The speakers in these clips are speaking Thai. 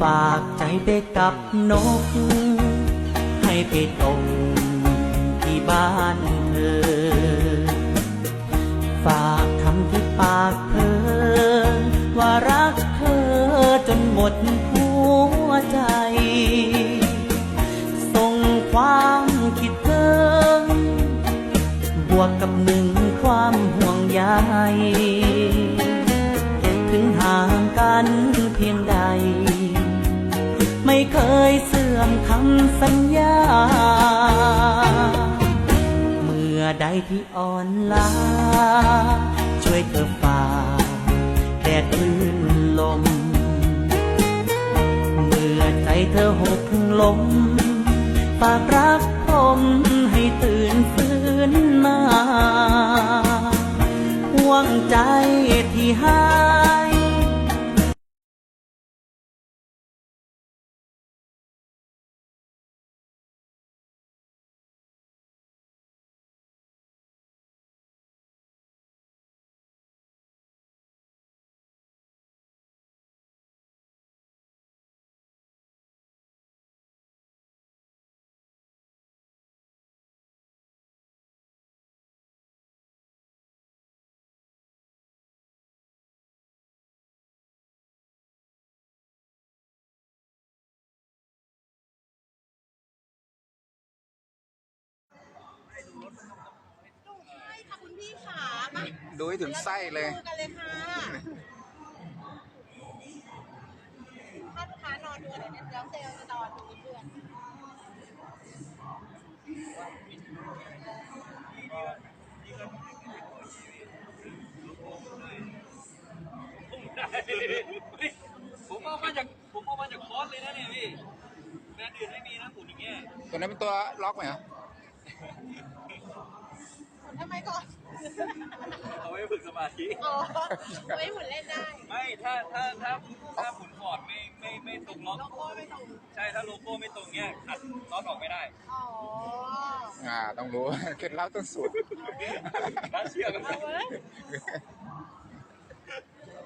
ฝากใจไปกับนก ให้ไปตรงที่บ้านเธอ ฝากคำที่ปากเธอ ว่ารักเธอจนหมดหัวใจ ส่งความคิดถึงบวกกับหนึ่งความห่วงใยถึงห่างกันเพียงใด ไม่เคยเสื่อมคำสัญญา เมื่อใดที่อ่อนล้า ช่วยเธอฝ่าแดดคลื่นลม เมื่อใจเธอหกลมฝากรักผมให้ตื่นฟื้นมาห่วงใจที่หา พี่ขามาดูให้ถึงไส้เลยดูกันเลยค่ะถ้าลูกค้านอนดูเดี๋ยวเดี๋ยวเซลล์จะนอนดูเพื่อนผมเอามาจากผมเอามาจากคอร์สเลยนะเนี่ยพี่แบรนด์อื่นไม่มีนะหมุนอย่างเงี้ยตัวนั้นเป็นตัวล็อกไหมเหรอ ทำไมก่อน เอาไว้ฝึกส มาธิอ๋อไว้หมุนเล่นได้ ไม่ถ้าถ้าถ้าถ้าหมุนคอร์ดไม่ไม่ไม่ตรงล็อกโลโก้ไม่ตรง ใช่ถ้าโลโก้ไม่ตรงเงี้ยขัดน็อตออกไม่ได้อ๋ออ่า ต้องรู้ เคล็ดลับต้องสูตรถ้าเชื่อกันเอาเว้ย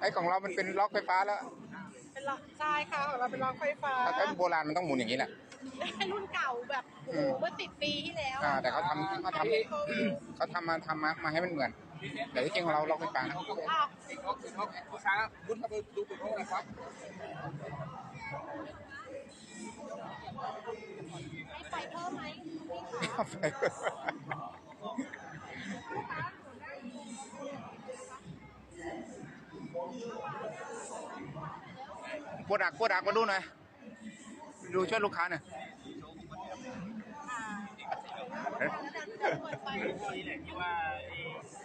ไอ้ของเรามันเป็นล็อกไฟฟ้าแล้วเป็นล็อกใช่ค่ะของเราเป็นล็อกไฟฟ้า ถ้าโบราณมันต้องหมุนอย่างนี้แหละ รุ่นเก่าแบบโอ้โหเมื่อสิบปีที่แล้วอ่า แต่เขาทำเขาทำเขาทำมาทำมามาให้มันเหมือน แต่ที่จริงของเราล็อกไฟฟ้านะอ้าวผู้ชายคุณเข้าไปดูเป็นห้องนะครับให้ไฟเพิ่มไหมพี่ขาโปรดักปรดักมาดูหน่อย ดูช่วยลูกค้าหน่อยเปิดไฟพวกนี้แหละที่ว่า